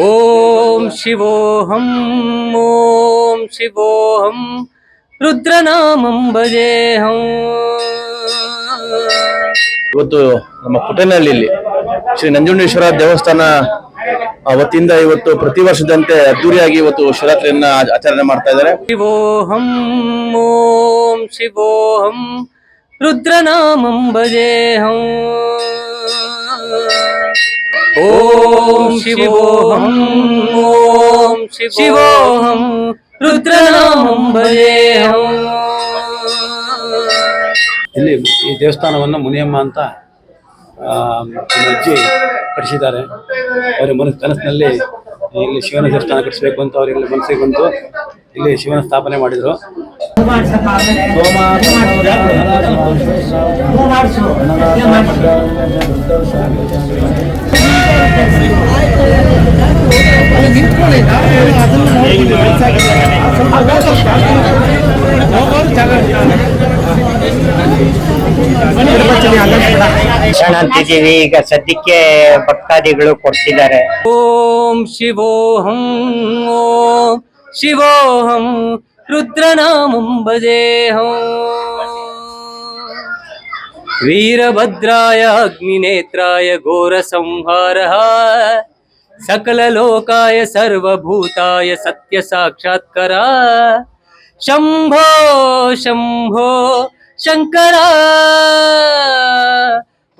ಓಂ ಶಿವೋಹಂ ಓಂ ಶಿವೋಹಂ ರುದ್ರನಾಮಂ ಭಜೇಹಂ ಇವತ್ತು ನಮ್ಮ ಪುಟನಹಳ್ಳಿಯಲ್ಲಿ ಶ್ರೀ ನಂಜುಂಡೇಶ್ವರ ದೇವಸ್ಥಾನ ಅವತ್ತಿಂದ ಇವತ್ತು ಪ್ರತಿ ವರ್ಷದಂತೆ ಅದ್ದೂರಿಯಾಗಿ ಇವತ್ತು ಶಿವರಾತ್ರಿಯನ್ನ ಆಚ- ಆಚರಣೆ ಮಾಡ್ತಾ ಇದ್ದಾರೆ. ಶಿವೋಹಂ ಓಂ ಶಿವೋಹಂ ರುದ್ರನಾಮಂ ಭಜೇಹಂ ಓಂ ಶಿವೋಹಂ ಓಂ ಶಿವೋಹಂ, ರುದ್ರನಾಮಂ ಇಲ್ಲಿ ಈ ದೇವಸ್ಥಾನವನ್ನು ಮುನಿಯಮ್ಮ ಅಂತ ಅಜ್ಜಿ ಕಟ್ಟಿಸಿದ್ದಾರೆ. ಅವರ ಮನಸ್ಸು ಕನಸಿನಲ್ಲಿ ಇಲ್ಲಿ ಶಿವನ ದೇವಸ್ಥಾನ ಕಟ್ಟಿಸಬೇಕು ಅಂತ ಅವರಿಗೆ ಮನಸ್ಸಿಗೆ ಬಂತು. ಇಲ್ಲಿ ಶಿವನ ಸ್ಥಾಪನೆ ಮಾಡಿದರು. ಶಿಕ್ಷಣ ಅಂತಿದ್ದೀವಿ ಈಗ ಸದ್ಯಕ್ಕೆ ಭಕ್ತಾದಿಗಳು ಕೊಡ್ತಿದ್ದಾರೆ. ಓಂ ಶಿವೋಹಂ ಓಂ ಶಿವೋಹಂ, ರುದ್ರನಾಮಂ ಭಜೇಹಂ ವೀರಭದ್ರಾಯ ಅಗ್ನಿನೇತ್ರಾಯ ಘೋರ ಸಂಹಾರಃ सकललोकाय सर्वभूताय सत्य साक्षात्कर शम्भो शङ्कर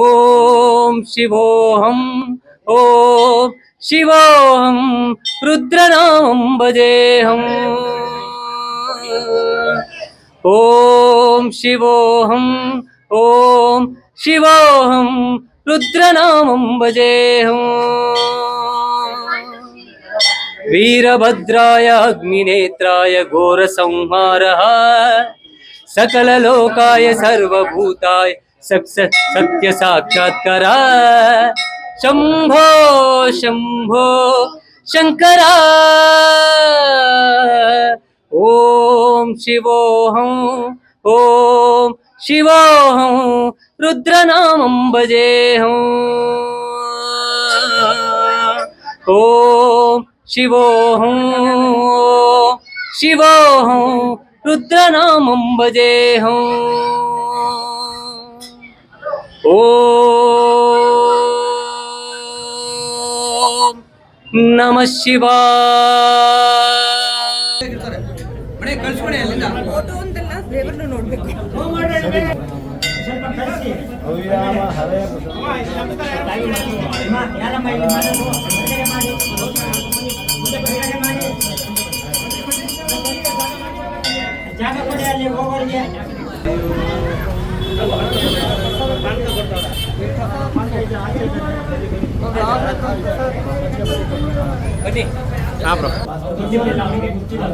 ॐ शिवोऽहं ॐ शिवोऽहं, रुद्रनामं भजेऽहम् ॐ शिवोऽहं ॐ शिवोऽहं, रुद्रनामं भजेऽहम्। वीरभद्राय अग्निनेत्राय घोरसंहारः। सकललोकाय सर्वभूताय सक्स, सत्यसाक्षात्कर। शम्भो शम्भो शङ्कर ॐ शिवोऽहं ॐ शिवोऽहं, रुद्रनामं भजेऽहम् ॐ शिवोऽहं शिवोऽहं रुद्रनामं भजेऽहम् ॐ नमः शिवाय ಫೋಟೋ ಅಂತಲ್ಲ ದೇವರನ್ನು ನೋಡ್ಬೇಕು ಅಲ್ಲೇ ಇದನ್ನು ನಾನೇ ಕಟ್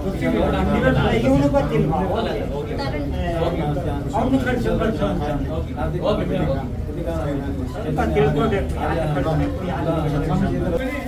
ಕಳ್ಸಿದ್ದೀನಿ. ಎಲ್ಲ ಲೋಟದವ್ರು ನಾಲ್ಕು ಇಲ್ಲಿ ಲೈನ್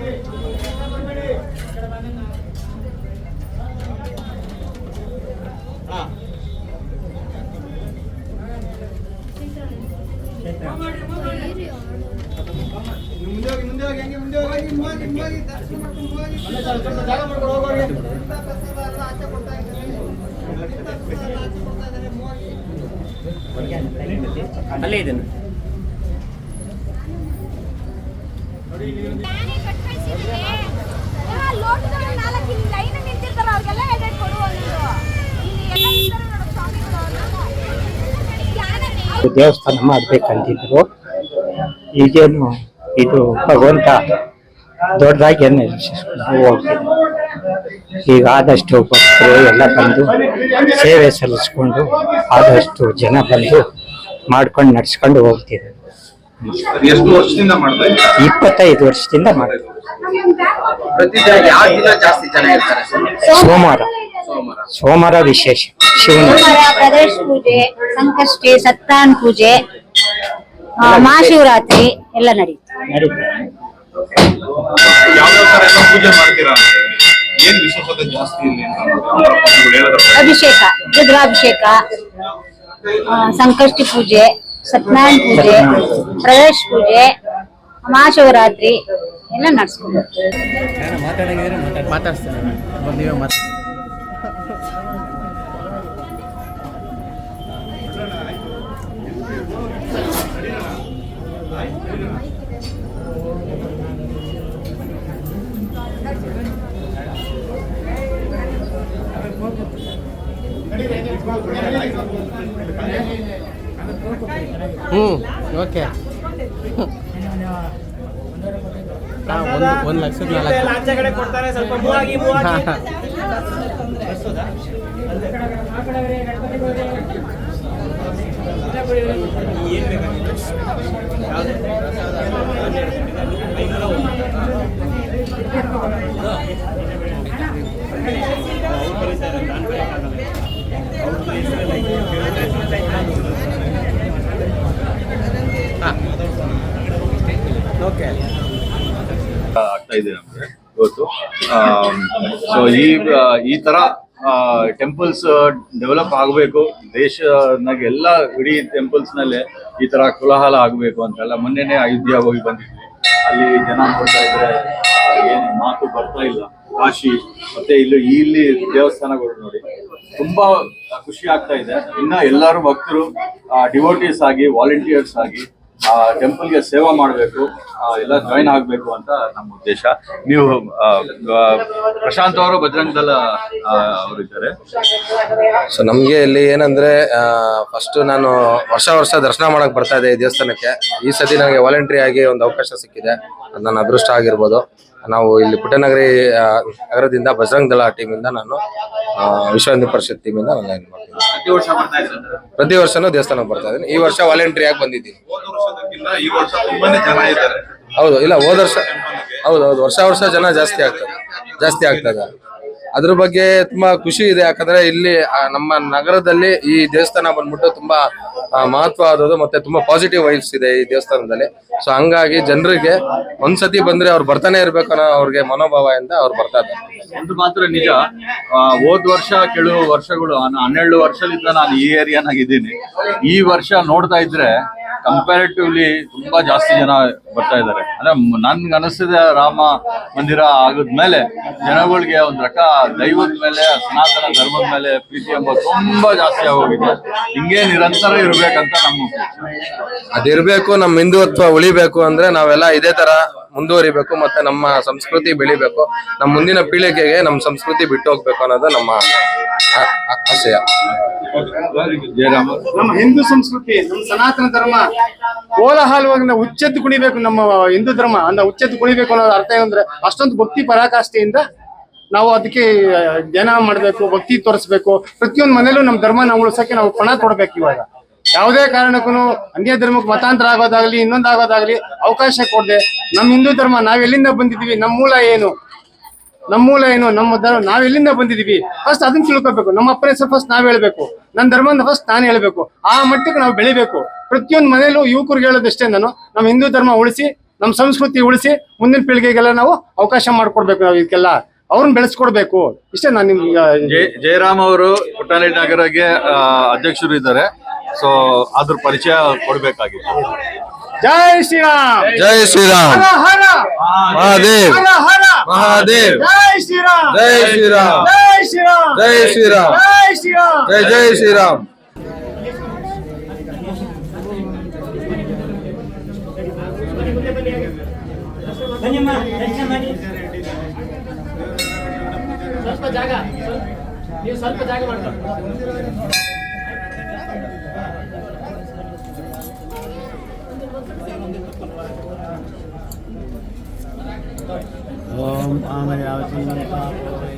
ಯಾರನ್ನೇ? ದೇವಸ್ಥಾನ ಮಾಡ್ಬೇಕಂತಿದ್ರು. ಈಗೇನು ಇದು ಭಗವಂತ ದೊಡ್ಡದಾಗಿ ಏನು ಈಗ ಆದಷ್ಟು ಭಕ್ತರು ಎಲ್ಲ ಬಂದು ಸೇವೆ ಸಲ್ಲಿಸ್ಕೊಂಡು ಆದಷ್ಟು ಜನ ಬಂದು ಮಾಡ್ಕೊಂಡು ನಡ್ಸ್ಕೊಂಡು ಹೋಗ್ತಿದ್ವಿ ಎಷ್ಟು ವರ್ಷದಿಂದ ಮಾಡ್ತಾ ಇದ್ದೀರಾ? ಇಪ್ಪತ್ತೈದು ವರ್ಷದಿಂದ ಮಾಡ್ತೀವಿ ಪ್ರತಿ ದಿನ ಯಾವ ದಿನ ಜಾಸ್ತಿ ಜನ ಇರ್ತಾರೆ ಸೋಮವಾರ. ಸೋಮವಾರ. ಸೋಮವಾರ ವಿಶೇಷ. ಶಿವನ ಸೋಮವಾರ ಪ್ರದೇಶ ಪೂಜೆ ಸಂಕಷ್ಟಿ ಸತ್ತಾನ್ ಪೂಜೆ ಆ, ಮಹಾಶಿವರಾತ್ರಿ ಎಲ್ಲ ನಡೀತು ನಡೀತದೆ ಯಾವ ತರ ಎಲ್ಲ ಪೂಜೆ ಮಾಡ್ತೀರಾ ಏನ್ ವಿಶೇಷತೆ ಜಾಸ್ತಿ ಇಲ್ಲಿ ಅಂತ ಅವರ ಅಭಿಷೇಕ ರುದ್ರಾಭಿಷೇಕ. ಸಂಕಷ್ಟಿ ಪೂಜೆ ಸತ್ಯನಾರಾಯಣ ಪೂಜೆ ಪ್ರವೇಶ ಪೂಜೆ ಮಹಾಶಿವರಾತ್ರಿ ಎಲ್ಲ ನಡ್ಸ್ಕೊಂಡು ಹ್ಮ್ ಓಕೆ ಒಂದು ಒಂದು ಲಕ್ಷದ ನಾಲ್ಕು. ಓಕೆ ಆಗ್ತಾ ಇದೆ ನಮಗೆ ಇವತ್ತು ಸೊ ಈ ಈ ತರ ಟೆಂಪಲ್ಸ್ ಡೆವಲಪ್ ಆಗಬೇಕು. ದೇಶನಾಗ ಎಲ್ಲ ಇಡೀ ಟೆಂಪಲ್ಸ್ನಲ್ಲಿ ಈ ತರ ಕೋಲಾಹಲ ಆಗಬೇಕು ಅಂತೆಲ್ಲ ಮೊನ್ನೆನೆ ಅಯೋಧ್ಯ ಹೋಗಿ ಬಂದಿದ್ವಿ. ಅಲ್ಲಿ ಜನ ನೋಡ್ತಾ ಇದ್ರೆ, ಏನು ಮಾತು ಬರ್ತಾ ಇಲ್ಲ. ಕಾಶಿ, ಮತ್ತೆ ಇಲ್ಲಿ ಇಲ್ಲಿ ದೇವಸ್ಥಾನಗಳು ನೋಡಿ. ತುಂಬಾ ಖುಷಿ ಆಗ್ತಾ ಇದೆ. ಇನ್ನ ಎಲ್ಲರೂ ಭಕ್ತರು ಡಿವೋಟೀಸ್ ಆಗಿ ವಾಲಂಟಿಯರ್ಸ್ ಆಗಿ ಆ ಟೆಂಪಲ್ಗೆ ಸೇವಾ ಮಾಡಬೇಕು ಎಲ್ಲ ಜಾಯಿನ್ ಆಗಬೇಕು ಅಂತ ನಮ್ಮ ಉದ್ದೇಶ. ನೀವು ಪ್ರಶಾಂತ್ ಅವರು ಬಜರಂಗ್ ದಳ ಅವರು ಇದ್ದಾರೆ ಸೊ ನಮಗೆ ಇಲ್ಲಿ ಏನಂದ್ರೆ ಫಸ್ಟ್ ನಾನು ವರ್ಷ ವರ್ಷ ದರ್ಶನ ಮಾಡಕ್ ಬರ್ತಾ ಇದ್ದೆ ಈ ದೇವಸ್ಥಾನಕ್ಕೆ. ಈ ಸತಿ ನನಗೆ ವಾಲಂಟ್ರಿ ಆಗಿ ಒಂದು ಅವಕಾಶ ಸಿಕ್ಕಿದೆ. ನನ್ನ ಅದೃಷ್ಟ ಆಗಿರ್ಬೋದು. ನಾವು ಇಲ್ಲಿ ಪುಟ್ಟನಗರಿ ನಗರದಿಂದ ಬಜರಂಗ್ ದಳ ಟೀಮಿಂದ ನಾನು ವಿಶ್ವ ಹಿಂದೂ ಪರಿಷತ್ ಟೀಮಿಂದ ನಾನು ಮಾಡ್ತೀನಿ ಪ್ರತಿ ವರ್ಷನೂ ದೇವಸ್ಥಾನಕ್ಕೆ ಬರ್ತಾ ಇದ್ದೀನಿ. ಈ ವರ್ಷ ವಾಲಂಟ್ರಿ ಆಗಿ ಬಂದಿದ್ದೀನಿ. ಹೌದು ಇಲ್ಲ ಹೋದ ವರ್ಷ ಹೌದು ಹೌದು. ವರ್ಷ ವರ್ಷ ಜನ ಜಾಸ್ತಿ ಆಗ್ತದೆ. ಜಾಸ್ತಿ ಆಗ್ತದೆ. ಅದ್ರ ಬಗ್ಗೆ ತುಂಬಾ ಖುಷಿ ಇದೆ. ಯಾಕಂದ್ರೆ ಇಲ್ಲಿ ನಮ್ಮ ನಗರದಲ್ಲಿ ಈ ದೇವಸ್ಥಾನ ಬಂದ್ಬಿಟ್ಟು ತುಂಬಾ ಮಹತ್ವ ಆದದ್ದು ಮತ್ತೆ ತುಂಬಾ ಪಾಸಿಟಿವ್ ವೈಬ್ಸ್ ಇದೆ ಈ ದೇವಸ್ಥಾನದಲ್ಲಿ. ಸೊ ಹಂಗಾಗಿ ಜನರಿಗೆ ಒಂದ್ಸತಿ ಬಂದ್ರೆ ಅವ್ರು ಬರ್ತಾನೆ ಇರ್ಬೇಕು ಅನ್ನೋ ಅವ್ರಿಗೆ ಇಂದ ಅವ್ರು ಬರ್ತಾ ಇದ್ದಾರೆ. ಒಂದು ಮಾತ್ರ ನಿಜ ಹೋದ್ ವರ್ಷ ಕೆಲವು ವರ್ಷಗಳು ನಾನು ಹನ್ನೆರಡು ವರ್ಷದಿಂದ ನಾನು ಈ ಏರಿಯಾನಾಗಿದ್ದೀನಿ ಈ ವರ್ಷ ನೋಡ್ತಾ ಇದ್ರೆ ಕಂಪ್ಯಾರಿಟಿವ್ಲಿ ತುಂಬಾ ಜಾಸ್ತಿ ಜನ ಬರ್ತಾ ಇದ್ದಾರೆ. ಅಂದ್ರೆ ನನ್ಗೆ ಅನಿಸಿದ ರಾಮ ಮಂದಿರ ಆಗದ್ಮೇಲೆ ಜನಗಳಿಗೆ ಒಂದ್ ರಕ ದೈವದ ಮೇಲೆ, ಸನಾತನ ಧರ್ಮದ ಮೇಲೆ ಪ್ರೀತಿ ಎಂಬ ತುಂಬಾ ಜಾಸ್ತಿ ಆಗೋಗಿದೆ. ಹಿಂಗೆ ನಿರಂತರ ಇರ್ಬೇಕಂತ ನಮ್ಮ. ಅದಿರ್ಬೇಕು ನಮ್ಮ ಹಿಂದುತ್ವ ಉಳಿಬೇಕು ಅಂದ್ರೆ ನಾವೆಲ್ಲ ಇದೇ ತರ ಮುಂದುವರಿಬೇಕು ಮತ್ತೆ ನಮ್ಮ ಸಂಸ್ಕೃತಿ ಬೆಳಿಬೇಕು. ನಮ್ಮ ಮುಂದಿನ ಪೀಳಿಗೆಗೆ ನಮ್ಮ ಸಂಸ್ಕೃತಿ ಬಿಟ್ಟು ಹೋಗ್ಬೇಕು ಅನ್ನೋದು ನಮ್ಮ ಆಶಯ ನಮ್ಮ ಹಿಂದೂ ಸಂಸ್ಕೃತಿ, ನಮ್ಮ ಸನಾತನ ಧರ್ಮ. ಕೋಲಾಹಲವಾಗಿ ನಾವು ಕುಣಿಬೇಕು, ನಮ್ಮ ಹಿಂದೂ ಧರ್ಮ. ಅಂದ ಉಚ್ಚೆತ್ತು ಕುಣಿಬೇಕು ಅನ್ನೋದು ಅರ್ಥ ಏನಂದ್ರೆ, ಅಷ್ಟೊಂದು ಭಕ್ತಿ ಪರಾಕಾಷ್ಠೆಯಿಂದ ನಾವು ಅದಕ್ಕೆ ಜನ ಮಾಡಬೇಕು, ಭಕ್ತಿ ತೋರಿಸ್ಬೇಕು. ಪ್ರತಿಯೊಂದು ಮನೇಲೂ ನಮ್ಮ ಧರ್ಮ ನಾವು ಉಳಿಸೋಕೆ ನಾವು ಪಣ ಕೊಡ್ಬೇಕು ಇವಾಗ. ಯಾವುದೇ ಕಾರಣಕ್ಕೂ ಅನ್ಯ ಧರ್ಮಕ್ಕೆ ಮತಾಂತರ ಆಗೋದಾಗ್ಲಿ, ಇನ್ನೊಂದಾಗೋದಾಗ್ಲಿ ಅವಕಾಶ ಕೊಡದೆ, ನಮ್ಮ ಹಿಂದೂ ಧರ್ಮ ನಾವೆಲ್ಲಿಂದ ಬಂದಿದೀವಿ ನಮ್ಮ ಮೂಲ ಏನು? ನಮ್ಮ ಮೂಲ ಏನು? ನಮ್ಮ ಧರ್ಮ ನಾವ್ ಎಲ್ಲಿಂದ ಬಂದಿದೀವಿ ಫಸ್ಟ್ ಅದನ್ನ ತಿಳ್ಕೊಬೇಕು. ನಮ್ಮ ಅಪ್ಪನ ಹೆಸರು ಫಸ್ಟ್ ನಾವ್ ಹೇಳ್ಬೇಕು. ನನ್ನ ಧರ್ಮನ ಫಸ್ಟ್ ನಾನು ಹೇಳ್ಬೇಕು. ಆ ಮಟ್ಟಕ್ಕೆ ನಾವು ಬೆಳಿಬೇಕು. ಪ್ರತಿಯೊಂದು ಮನೇಲೂ ಯುವಕರಿಗೆ ಹೇಳೋದಷ್ಟೇ ನಾನು. ನಮ್ಮ ಹಿಂದೂ ಧರ್ಮ ಉಳಿಸಿ ನಮ್ಮ ಸಂಸ್ಕೃತಿ ಉಳಿಸಿ ಮುಂದಿನ ಪೀಳಿಗೆಗೆಲ್ಲ ನಾವು ಅವಕಾಶ ಮಾಡ್ಕೊಡ್ಬೇಕು ನಾವು ಇದಕ್ಕೆಲ್ಲ. ಅವ್ರನ್ನ ಬೆಳೆಸ್ಕೊಡ್ಬೇಕು. ಇಷ್ಟೇ ನಾನು ನಿಮ್ಗೆ ಜಯ ಜಯರಾಮ್ ಅವರು ಪುಟಾಣಿ ನಗರಗೆ ಅಧ್ಯಕ್ಷರು ಇದ್ದಾರೆ. ಸೊ ಅದ್ರ ಪರಿಚಯ ಕೊಡ್ಬೇಕಾಗಿತ್ತು. ಜೈ ಶ್ರೀರಾಮ್. ಜೈ ಶ್ರೀರಾಮ್. ಹರ ಹರ ಮಹಾದೇವ್ ಹರ ಹರ ಮಹಾದೇವ್ ಜೈ ಶ್ರೀರಾಮ್ ಜೈ ಶ್ರೀರಾಮ್ ಜೈ ಶ್ರೀರಾಮ್ ಜೈ ಶ್ರೀರಾಮ್ ಜೈ ಶ್ರೀರಾಮ್ ಜೈ ಜೈ ಶ್ರೀರಾಮ್ ಓಂ ಆಮಯಾವತಿ ಶ್ರೀರಾಮ್